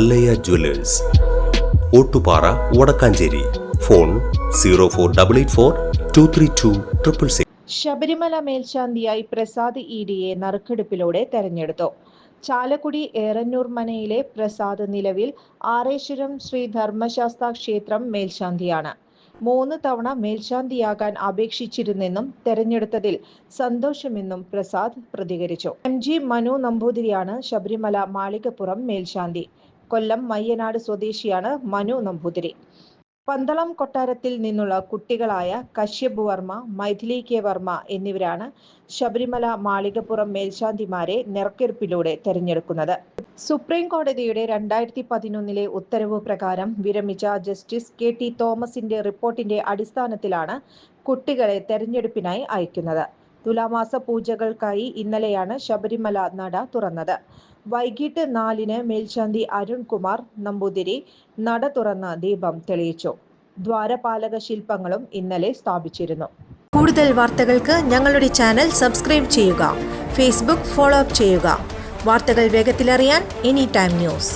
Mallayya jewellers. Ottupara Vadakkanchery. Phone zero four double eight four two three two triple six Sabarimala മേൽശാന്തിയായി Prasad E ഡിയെ നറുക്കെടുപ്പിലൂടെ തെരഞ്ഞെടുത്തു. ചാലക്കുടി ഏറന്നൂർ മനയിലെ പ്രസാദ് നിലവിൽ ആറേശ്വരം ശ്രീ ധർമ്മശാസ്ത ക്ഷേത്രം മേൽശാന്തിയാണ്. മൂന്ന് തവണ മേൽശാന്തിയാകാൻ അപേക്ഷിച്ചിരുന്നെന്നും തെരഞ്ഞെടുത്തതിൽ സന്തോഷമെന്നും പ്രസാദ് പ്രതികരിച്ചു. എം ജി മനു നമ്പൂതിരിയാണ് ശബരിമല മാളികപ്പുറം മേൽശാന്തി. കൊല്ലം മയ്യനാട് സ്വദേശിയാണ് മനു നമ്പൂതിരി. പന്തളം കൊട്ടാരത്തിൽ നിന്നുള്ള കുട്ടികളായ കശ്യപ് വർമ്മ മൈഥിലി കെ വർമ്മ എന്നിവരാണ് ശബരിമല മാളികപ്പുറം മേൽശാന്തിമാരെ നെറുക്കെടുപ്പിലൂടെ തെരഞ്ഞെടുക്കുന്നത്. സുപ്രീം കോടതിയുടെ രണ്ടായിരത്തി പതിനൊന്നിലെ ഉത്തരവ് പ്രകാരം വിരമിച്ച ജസ്റ്റിസ് കെ ടി തോമസിന്റെ റിപ്പോർട്ടിന്റെ അടിസ്ഥാനത്തിലാണ് കുട്ടികളെ തെരഞ്ഞെടുപ്പിനായി അയക്കുന്നത്. തുലാമാസ പൂജകൾക്കായി ഇന്നലെയാണ് ശബരിമല നട തുറന്നത്. വൈകിട്ട് നാലിന് മേൽശാന്തി അരുൺകുമാർ നമ്പൂതിരി നട തുറന്ന് ദീപം തെളിയിച്ചു. ദ്വാരപാലക ശില്പങ്ങളും ഇന്നലെ സ്ഥാപിച്ചിരുന്നു. കൂടുതൽ വാർത്തകൾക്ക് ഞങ്ങളുടെ ചാനൽ സബ്സ്ക്രൈബ് ചെയ്യുക ഫേസ്ബുക്ക് ഫോളോ അപ്പ് ചെയ്യുക. വാർത്തകൾ വേഗത്തിലറിയാൻ എനി ടൈം ന്യൂസ്.